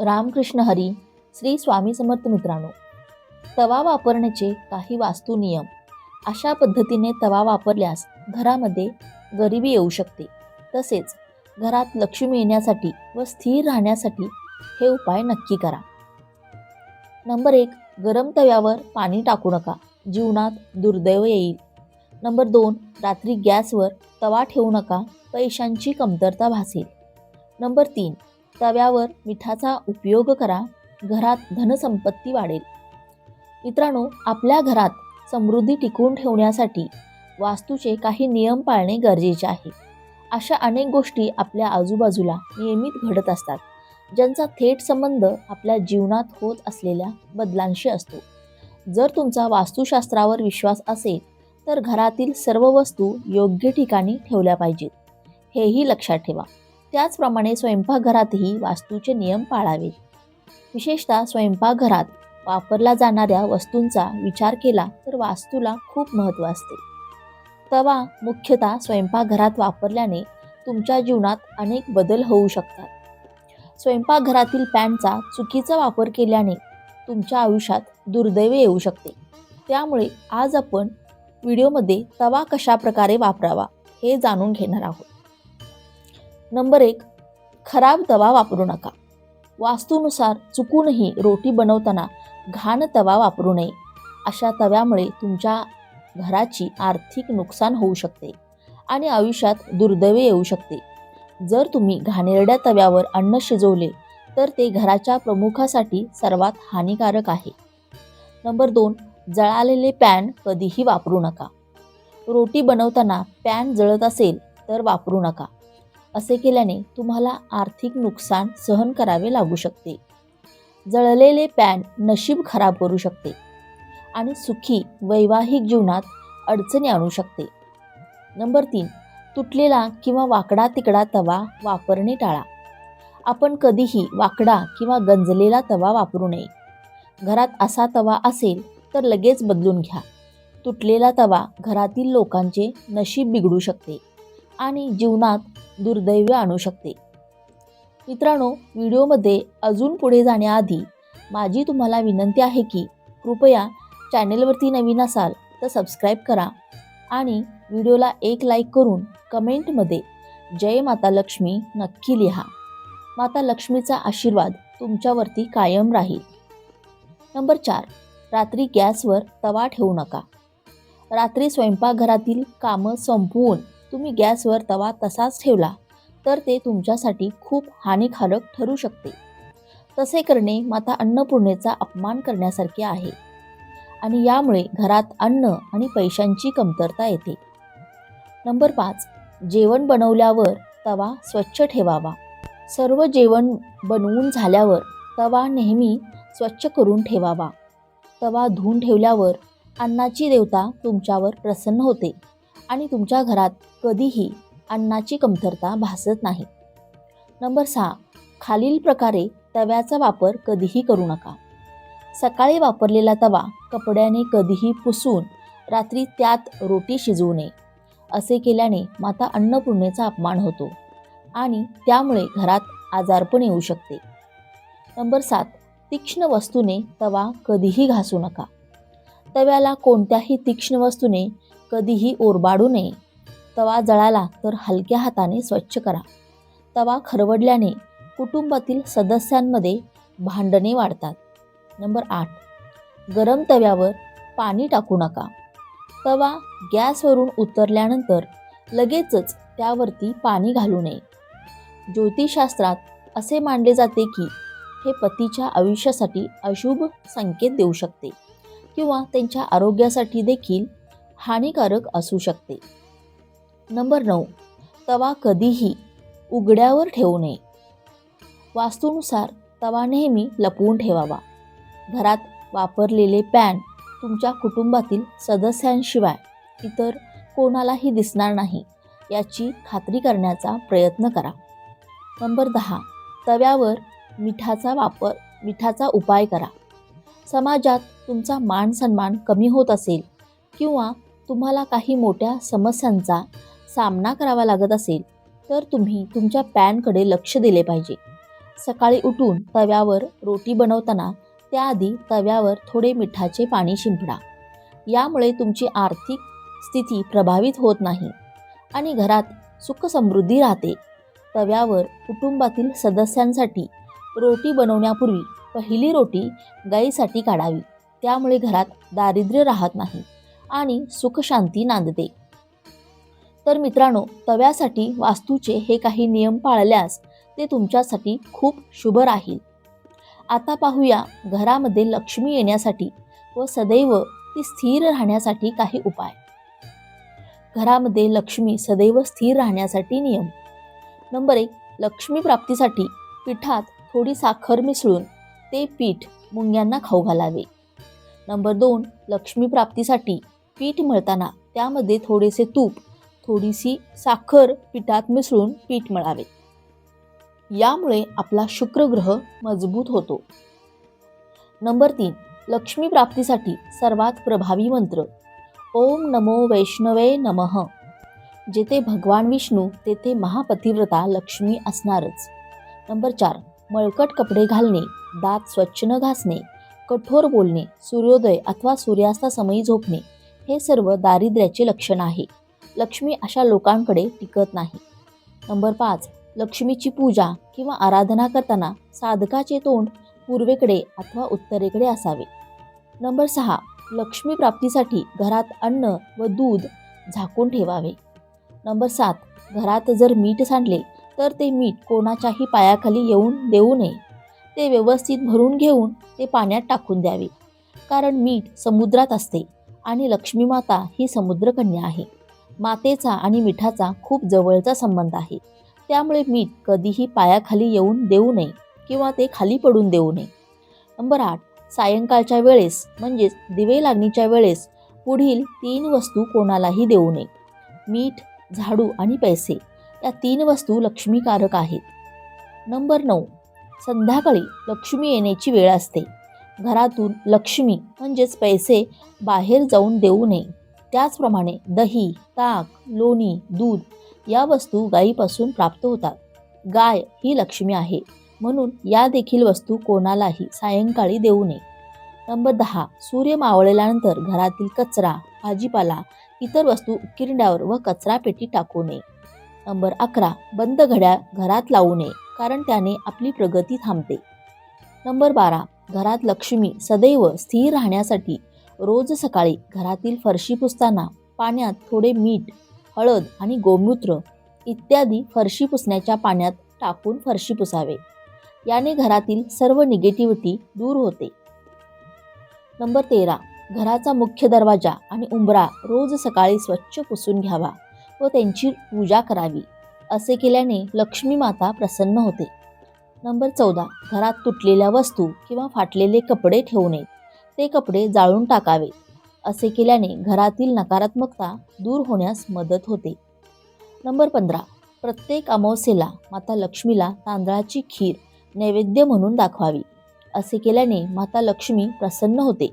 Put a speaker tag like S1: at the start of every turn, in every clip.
S1: रामकृष्ण हरी श्री स्वामी समर्थ मित्रांनो. तवा वापरण्याचे काही वास्तू नियम. अशा पद्धतीने तवा वापरल्यास घरामध्ये गरिबी येऊ शकते. तसेच घरात लक्ष्मी येण्यासाठी व स्थिर राहण्यासाठी हे उपाय नक्की करा. नंबर एक गरम तव्यावर पाणी टाकू नका. जीवनात दुर्दैव येईल. नंबर दोन रात्री गॅसवर तवा ठेवू नका. पैशांची कमतरता भासेल. नंबर तीन तव्यावर मिठाचा उपयोग करा घरात धनसंपत्ती वाढेल. मित्रांनो आपल्या घरात समृद्धी टिकवून ठेवण्यासाठी वास्तूचे काही नियम पाळणे गरजेचे आहे. अशा अनेक गोष्टी आपल्या आजूबाजूला नियमित घडत असतात ज्यांचा थेट संबंध आपल्या जीवनात होत असलेल्या बदलांशी असतो. जर तुमचा वास्तुशास्त्रावर विश्वास असेल तर घरातील सर्व वस्तू योग्य ठिकाणी ठेवल्या पाहिजेत. हेही लक्षात ठेवा. त्याचप्रमाणे स्वयंपाकघरातही वास्तूचे नियम पाळावे विशेषतः स्वयंपाकघरात वापरल्या जाणाऱ्या वस्तूंचा विचार केला तर वास्तूला खूप महत्त्व असते. तवा मुख्यतः स्वयंपाकघरात वापरल्याने तुमच्या जीवनात अनेक बदल होऊ शकतात. स्वयंपाकघरातील पॅनचा चुकीचा वापर केल्याने तुमच्या आयुष्यात दुर्दैवे येऊ शकते. त्यामुळे आज आपण व्हिडिओमध्ये तवा कशा प्रकारे वापरावा हे जाणून घेणार आहोत. नंबर एक खराब तवा वापरू नका. वास्तूनुसार चुकूनही रोटी बनवताना घाण तवा वापरू नये. अशा तव्यामुळे तुमच्या घराची आर्थिक नुकसान होऊ शकते आणि आयुष्यात दुर्दैव येऊ शकते. जर तुम्ही घाणेरड्या तव्यावर अन्न शिजवले तर ते घराच्या प्रमुखासाठी सर्वात हानिकारक आहे. नंबर दोन जळालेले पॅन कधीही वापरू नका. रोटी बनवताना पॅन जळत असेल तर वापरू नका. असे केल्याने तुम्हाला आर्थिक नुकसान सहन करावे लागू शकते. जळलेले पॅन नशीब खराब करू शकते आणि सुखी वैवाहिक जीवनात अडचणी आणू शकते. नंबर तीन तुटलेला किंवा वाकडा तिकडा तवा वापरणे टाळा. आपण कधीही वाकडा किंवा गंजलेला तवा वापरू नये. घरात असा तवा असेल तर लगेच बदलून घ्या. तुटलेला तवा घरातील लोकांचे नशीब बिघडू शकते. आणि जीवनात दुर्दैव आणू शकते. मित्रांनो व्हिडिओमध्ये अजून पुढे जाण्याआधी माझी तुम्हाला विनंती आहे की कृपया चॅनेलवरती नवीन असाल तर सबस्क्राईब करा आणि व्हिडिओला एक लाईक करून कमेंटमध्ये जय माता लक्ष्मी नक्की लिहा. माता लक्ष्मीचा आशीर्वाद तुमच्यावरती कायम राहील. नंबर चार रात्री गॅसवर तवा ठेवू नका. रात्री स्वयंपाकघरातील कामं संपवून तुम्ही गॅसवर तवा तसाच ठेवला तर ते तुमच्यासाठी खूप हानिकारक ठरू शकते. तसे करणे माता अन्नपूर्णेचा अपमान करण्यासारखे आहे आणि यामुळे घरात अन्न आणि पैशांची कमतरता येते. नंबर पाच जेवण बनवल्यावर तवा स्वच्छ ठेवावा. सर्व जेवण बनवून झाल्यावर तवा नेहमी स्वच्छ करून ठेवावा. तवा धुवून ठेवल्यावर अन्नाची देवता तुमच्यावर प्रसन्न होते. आणि तुमच्या घरात कधीही अन्नाची कमतरता भासत नाही. नंबर सहा खालील प्रकारे तव्याचा वापर कधीही करू नका. सकाळी वापरलेला तवा कपड्याने कधीही पुसून रात्री त्यात रोटी शिजवू नये. असे केल्याने माता अन्नपूर्णेचा अपमान होतो आणि त्यामुळे घरात आजारपण येऊ शकते. नंबर सात तीक्ष्ण वस्तूने तवा कधीही घासू नका. तव्याला कोणत्याही तीक्ष्ण वस्तूने कधीही ओरबाडू नये. तवा जळाला तर हलक्या हाताने स्वच्छ करा. तवा खरवडल्याने कुटुंबातील सदस्यांमध्ये भांडणे वाढतात. नंबर आठ. गरम तव्यावर पाणी टाकू नका. तवा गॅसवरून उतरल्यानंतर लगेचच त्यावरती पाणी घालू नये. ज्योतिषशास्त्रात असे मानले जाते की हे पतीच्या आयुष्यासाठी अशुभ संकेत देऊ शकते किंवा त्यांच्या आरोग्यासाठी देखील हानिकारक असू शकते. नंबर नऊ. तवा कधीही उघड्यावर ठेवू नये. वास्तूनुसार तवा नेहमी लपवून ठेवावा. घरात वापरलेले पॅन तुमच्या कुटुंबातील सदस्यांशिवाय इतर कोणालाही दिसणार नाही याची खात्री करण्याचा प्रयत्न करा. नंबर दहा. तव्यावर मिठाचा वापर मिठाचा उपाय करा. समाजात तुमचा मान सन्मान कमी होत असेल किंवा तुम्हाला काही मोठ्या समस्यांचा सामना करावा लागत असेल तर तुम्ही तुमच्या पॅनकडे लक्ष दिले पाहिजे. सकाळी उठून तव्यावर रोटी बनवताना त्याआधी तव्यावर थोडे मिठाचे पाणी शिंपडा. यामुळे तुमची आर्थिक स्थिती प्रभावित होत नाही आणि घरात सुख समृद्धी राहते. तव्यावर कुटुंबातील सदस्यांसाठी रोटी बनवण्यापूर्वी पहिली रोटी गाईसाठी काढावी त्यामुळे घरात दारिद्र्य राहत नाही. आणि सुखशांती नांदते. तर मित्रांनो तव्यासाठी वास्तूचे हे काही नियम पाळल्यास ते तुमच्यासाठी खूप शुभ राहील. आता पाहूया घरामध्ये लक्ष्मी येण्यासाठी व सदैव ती स्थिर राहण्यासाठी काही उपाय. घरामध्ये लक्ष्मी सदैव स्थिर राहण्यासाठी नियम. नंबर एक लक्ष्मी प्राप्तीसाठी पिठात थोडी साखर मिसळून ते पीठ मुंग्यांना खाऊ घालावे. नंबर दोन लक्ष्मी प्राप्तीसाठी पीठ मळताना त्यामध्ये थोडेसे तूप थोडीशी साखर पिठात मिसळून पीठ मळावे. यामुळे आपला शुक्रग्रह मजबूत होतो. नंबर तीन लक्ष्मी प्राप्तीसाठी सर्वात प्रभावी मंत्र ओम नमो वैष्णवे नमः. जेथे भगवान विष्णू तेथे महापतिव्रता लक्ष्मी असणारच. नंबर चार मळकट कपडे घालणे दात स्वच्छ न घासणे कठोर बोलणे सूर्योदय अथवा सूर्यास्तासमयी झोपणे हे सर्व दारिद्र्याचे लक्षण आहे. लक्ष्मी अशा लोकांकडे टिकत नाही. नंबर पाच लक्ष्मीची पूजा किंवा आराधना करताना साधकाचे तोंड पूर्वेकडे अथवा उत्तरेकडे असावे. नंबर सहा लक्ष्मी प्राप्तीसाठी घरात अन्न व दूध झाकून ठेवावे. नंबर सात घरात जर मीठ सांडले तर ते मीठ कोणाच्याही पायाखाली येऊन देऊ नये. ते व्यवस्थित भरून घेऊन ते पाण्यात टाकून द्यावे. कारण मीठ समुद्रात असते. आणि लक्ष्मीमाता ही समुद्रकन्या आहे. मातेचा आणि मिठाचा खूप जवळचा संबंध आहे. त्यामुळे मीठ कधीही पायाखाली येऊन देऊ नये किंवा ते खाली पडून देऊ नये. नंबर आठ सायंकाळच्या वेळेस म्हणजेच दिवे लागणीच्या वेळेस पुढील तीन वस्तू कोणालाही देऊ नये. मीठ झाडू आणि पैसे या तीन वस्तू लक्ष्मीकारक आहेत. नंबर नऊ संध्याकाळी लक्ष्मी येण्याची वेळ असते. घरातून लक्ष्मी म्हणजेच पैसे बाहेर जाऊन देऊ नये. त्याचप्रमाणे दही ताक लोणी दूध या वस्तू गायीपासून प्राप्त होतात. गाय ही लक्ष्मी आहे म्हणून या देखील वस्तू कोणालाही सायंकाळी देऊ नये. नंबर दहा सूर्य मावळल्यानंतर घरातील कचरा भाजीपाला इतर वस्तू किरण्यावर व कचरा पेटी टाकू नये. नंबर अकरा बंद घड्याळ घरात लावू नये कारण त्याने आपली प्रगती थांबते. नंबर बारा घरात लक्ष्मी सदैव स्थिर राहण्यासाठी रोज सकाळी घरातील फरशी पुसताना पाण्यात थोडे मीठ हळद आणि गोमूत्र इत्यादी फरशी पुसण्याच्या पाण्यात टाकून फरशी पुसावे. याने घरातील सर्व निगेटिव्हिटी दूर होते. नंबर तेरा. घराचा मुख्य दरवाजा आणि उंबरा रोज सकाळी स्वच्छ पुसून घ्यावा व त्यांची पूजा करावी असे केल्याने लक्ष्मी माता प्रसन्न होते. नंबर चौदा. घरात तुटलेल्या वस्तू किंवा फाटलेले कपडे ठेवू नये. ते कपडे जाळून टाकावे. असे केल्याने घरातील नकारात्मकता दूर होण्यास मदत होते. नंबर पंधरा. प्रत्येक अमावस्येला माता लक्ष्मीला तांदळाची खीर नैवेद्य म्हणून दाखवावी. असे केल्याने माता लक्ष्मी प्रसन्न होते.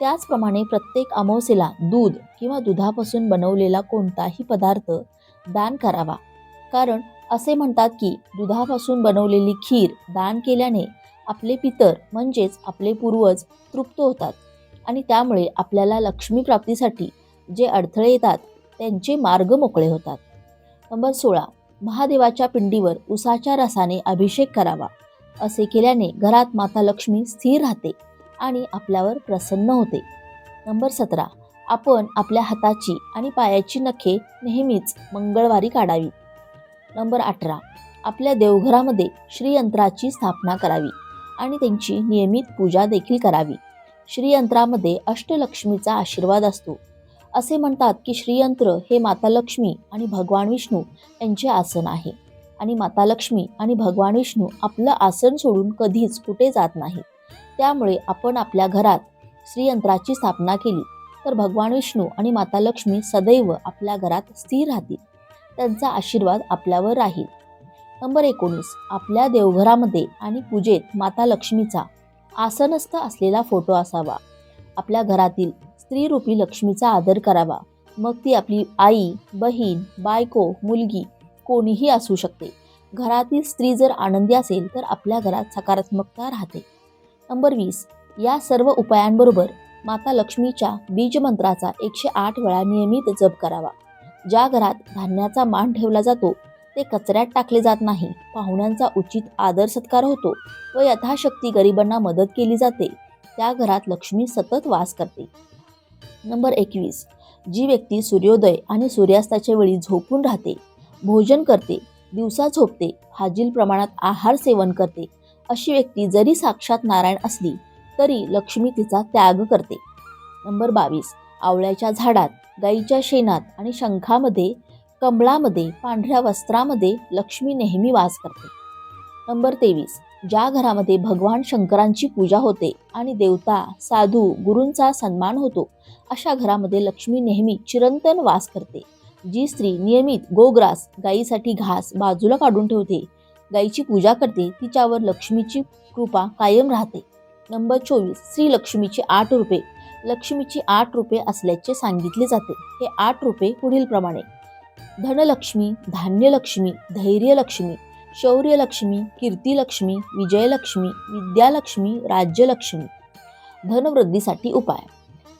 S1: त्याचप्रमाणे प्रत्येक अमावस्येला दूध किंवा दुधापासून बनवलेला कोणताही पदार्थ दान करावा. कारण असे म्हणतात की दुधापासून बनवलेली खीर दान केल्याने आपले पितर म्हणजेच आपले पूर्वज तृप्त होतात आणि त्यामुळे आपल्याला लक्ष्मी प्राप्तीसाठी जे अडथळे येतात त्यांचे मार्ग मोकळे होतात. नंबर सोळा महादेवाच्या पिंडीवर उसाच्या रसाने अभिषेक करावा असे केल्याने घरात माता लक्ष्मी स्थिर राहते आणि आपल्यावर प्रसन्न होते. नंबर सतरा आपण आपल्या हाताची आणि पायाची नखे नेहमीच मंगळवारी काढावी. नंबर अठरा. आपल्या देवघरामध्ये श्रीयंत्राची स्थापना करावी आणि त्यांची नियमित पूजा देखील करावी. श्रीयंत्रामध्ये अष्टलक्ष्मीचा आशीर्वाद असतो. असे म्हणतात की श्रीयंत्र हे माता लक्ष्मी आणि भगवान विष्णू यांचे आसन आहे. आणि माता लक्ष्मी आणि भगवान विष्णू आपलं आसन सोडून कधीच कुठे जात नाही. त्यामुळे आपण आपल्या घरात श्रीयंत्राची स्थापना केली तर भगवान विष्णू आणि माता लक्ष्मी सदैव आपल्या घरात स्थिर राहतील. त्यांचा आशीर्वाद आपल्यावर राहील. नंबर एकोणीस. आपल्या देवघरामध्ये आणि पूजेत माता लक्ष्मीचा आसनस्थ असलेला फोटो असावा. आपल्या घरातील स्त्रीरूपी लक्ष्मीचा आदर करावा. मग ती आपली आई बहीण बायको मुलगी कोणीही असू शकते. घरातील स्त्री जर आनंदी असेल तर आपल्या घरात सकारात्मकता राहते. नंबर वीस. या सर्व उपायांबरोबर माता लक्ष्मीच्या बीजमंत्राचा एकशे आठ वेळा नियमित जप करावा. ज्या घरात धान्याचा मान ठेवला जातो ते कचऱ्यात टाकले जात नाही. पाहुण्यांचा उचित आदर सत्कार होतो व यथाशक्ती गरिबांना मदत केली जाते. त्या घरात लक्ष्मी सतत वास करते. नंबर एकवीस. जी व्यक्ती सूर्योदय आणि सूर्यास्ताच्या वेळी झोपून राहते भोजन करते दिवसा झोपते फाजील प्रमाणात आहार सेवन करते अशी व्यक्ती जरी साक्षात नारायण असली तरी लक्ष्मी तिचा त्याग करते. नंबर बावीस. आवळ्याच्या झाडात गाईच्या शेणात आणि शंखामध्ये कमळामध्ये पांढऱ्या वस्त्रामध्ये लक्ष्मी नेहमी वास करते. नंबर तेवीस. ज्या घरामध्ये भगवान शंकरांची पूजा होते आणि देवता साधू गुरूंचा सन्मान होतो अशा घरामध्ये लक्ष्मी नेहमी चिरंतन वास करते. जी स्त्री नियमित गोग्रास गाईसाठी घास बाजूला काढून ठेवते गाईची पूजा करते तिच्यावर लक्ष्मीची कृपा कायम राहते. नंबर चोवीस. श्री लक्ष्मीची आठ रुपये लक्ष्मीची आठ रूपे असल्याचे सांगितले जाते. हे आठ रुपये पुढीलप्रमाणे. धनलक्ष्मी धान्यलक्ष्मी धैर्यलक्ष्मी शौर्यलक्ष्मी कीर्तीलक्ष्मी विजयलक्ष्मी विद्यालक्ष्मी राज्यलक्ष्मी. धनवृद्धीसाठी उपाय.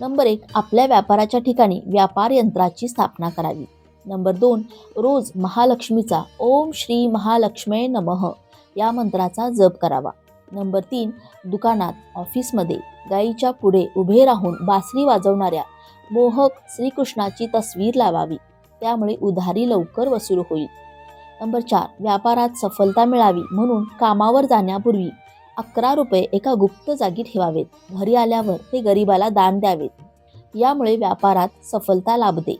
S1: नंबर एक आपल्या व्यापाराच्या ठिकाणी व्यापार यंत्राची स्थापना करावी. नंबर दोन रोज महालक्ष्मीचा ओम श्री महालक्ष्मे नमः या मंत्राचा जप करावा. नंबर तीन दुकानात ऑफिसमध्ये गाईच्या पुढे उभे राहून बासरी वाजवणाऱ्या मोहक श्रीकृष्णाची तस्वीर लावावी. त्यामुळे उधारी लवकर वसूल होईल. नंबर चार व्यापारात सफलता मिळावी म्हणून कामावर जाण्यापूर्वी अकरा रुपये एका गुप्त जागी ठेवावेत. घरी आल्यावर ते गरिबाला दान द्यावेत. यामुळे व्यापारात सफलता लाभते.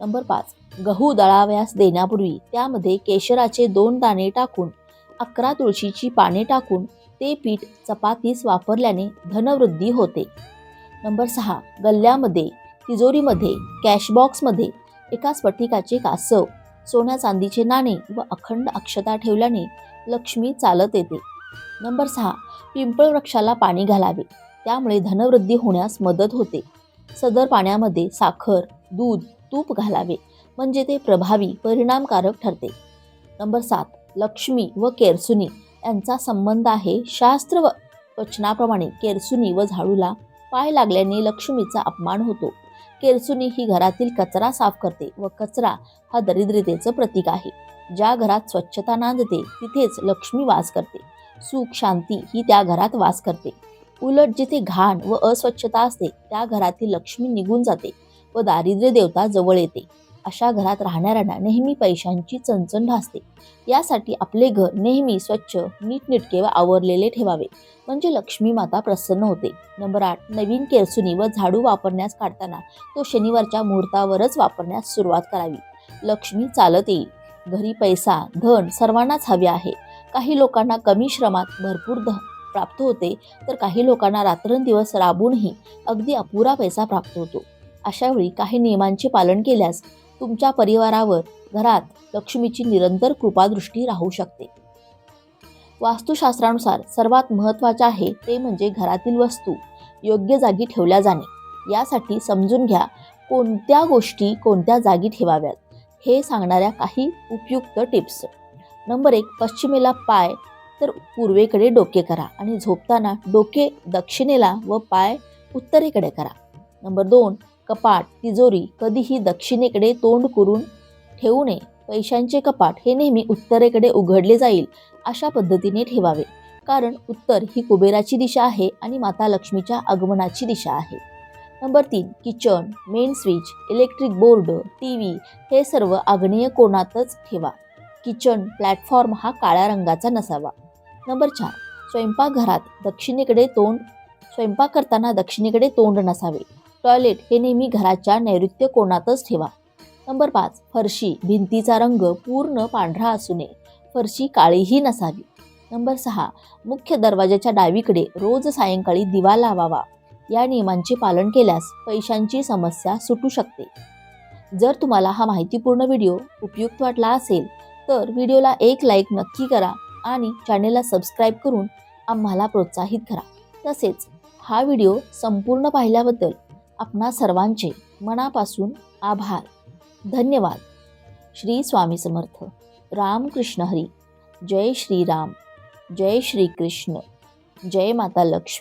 S1: नंबर पाच गहू दळाव्यास देण्यापूर्वी त्यामध्ये केशराचे दोन दाणे टाकून अकरा तुळशीची पाने टाकून ते पीठ चपातीस वापरल्याने धनवृद्धी होते. नंबर सहा गल्ल्यामध्ये तिजोरीमध्ये कॅशबॉक्समध्ये एका स्फटिकाचे कासव सोन्या चांदीचे नाणे व अखंड अक्षता ठेवल्याने लक्ष्मी चालत येते. नंबर सहा पिंपळ वृक्षाला पाणी घालावे. त्यामुळे धनवृद्धी होण्यास मदत होते. सदर पाण्यामध्ये साखर दूध तूप घालावे. म्हणजे ते प्रभावी परिणामकारक ठरते. नंबर सात लक्ष्मी व केरसुनी यांचा संबंध आहे. शास्त्र व वचनाप्रमाणे केरसुनी व झाडूला पाय लागल्याने लक्ष्मीचा अपमान होतो. केरसुनी ही घरातील कचरा साफ करते व कचरा हा दरिद्रतेचं प्रतीक आहे. ज्या घरात स्वच्छता नांदते तिथेच लक्ष्मी वास करते. सुख शांती ही त्या घरात वास करते. उलट जिथे घाण व अस्वच्छता असते त्या घरातील लक्ष्मी निघून जाते व दारिद्र्य देवता जवळ येते. अशा घरात राहणाऱ्यांना नेहमी पैशांची चणचण भासते. यासाठी आपले घर नेहमी स्वच्छ नीटनेटके व आवरलेले ठेवावे. म्हणजे लक्ष्मी माता प्रसन्न होते. नंबर आठ नवीन केरसुनी व झाडू वापरण्यास काढताना तो शनिवारच्या मुहूर्तावरच वापरण्यास सुरुवात करावी. लक्ष्मी चालत येईल. घरी पैसा धन सर्वांनाच हवे आहे. काही लोकांना कमी श्रमात भरपूर ध प्राप्त होते तर काही लोकांना रात्रंदिवस राबूनही अगदी अपुरा पैसा प्राप्त होतो. अशावेळी काही नियमांचे पालन केल्यास तुमच्या परिवारावर घरात लक्ष्मीची निरंतर कृपादृष्टी राहू शकते. वास्तुशास्त्रानुसार सर्वात महत्त्वाचे आहे ते म्हणजे घरातील वस्तू योग्य जागी ठेवल्या जाणे. यासाठी समजून घ्या कोणत्या गोष्टी कोणत्या जागी ठेवाव्यात. हे सांगणाऱ्या काही उपयुक्त टिप्स. नंबर एक पश्चिमेला पाय तर पूर्वेकडे डोके करा आणि झोपताना डोके दक्षिणेला व पाय उत्तरेकडे करा. नंबर दोन कपाट तिजोरी कधीही दक्षिणेकडे तोंड करून ठेवू नये. पैशांचे कपाट हे नेहमी उत्तरेकडे उघडले जाईल अशा पद्धतीने ठेवावे. कारण उत्तर ही कुबेराची दिशा आहे आणि माता लक्ष्मीच्या आगमनाची दिशा आहे. नंबर तीन kitchen main switch electric board T V हे सर्व आग्नेय कोणातच ठेवा. किचन प्लॅटफॉर्म हा काळ्या रंगाचा नसावा. नंबर चार स्वयंपाकघरात दक्षिणेकडे तोंड स्वयंपाक करताना दक्षिणेकडे तोंड नसावे. टॉयलेट हे नेहमी घराच्या नैऋत्य कोणातच ठेवा. नंबर पाच फरशी. भिंतीचा रंग पूर्ण पांढरा असू नये. फरशी काळीही नसावी. नंबर सहा मुख्य दरवाजाच्या डावीकडे रोज सायंकाळी दिवा लावावा. या नियमांचे पालन केल्यास पैशांची समस्या सुटू शकते. जर तुम्हाला हा माहितीपूर्ण व्हिडिओ उपयुक्त वाटला असेल तर व्हिडिओला एक लाईक नक्की करा आणि चॅनेलला सबस्क्राईब करून आम्हाला प्रोत्साहित करा. तसेच हा व्हिडिओ संपूर्ण पाहिल्याबद्दल आपणा सर्वांचे मनापासून आभार. धन्यवाद. श्री स्वामी समर्थ. रामकृष्ण हरी. जय श्रीराम. जय श्रीकृष्ण. जय माता लक्ष्मी.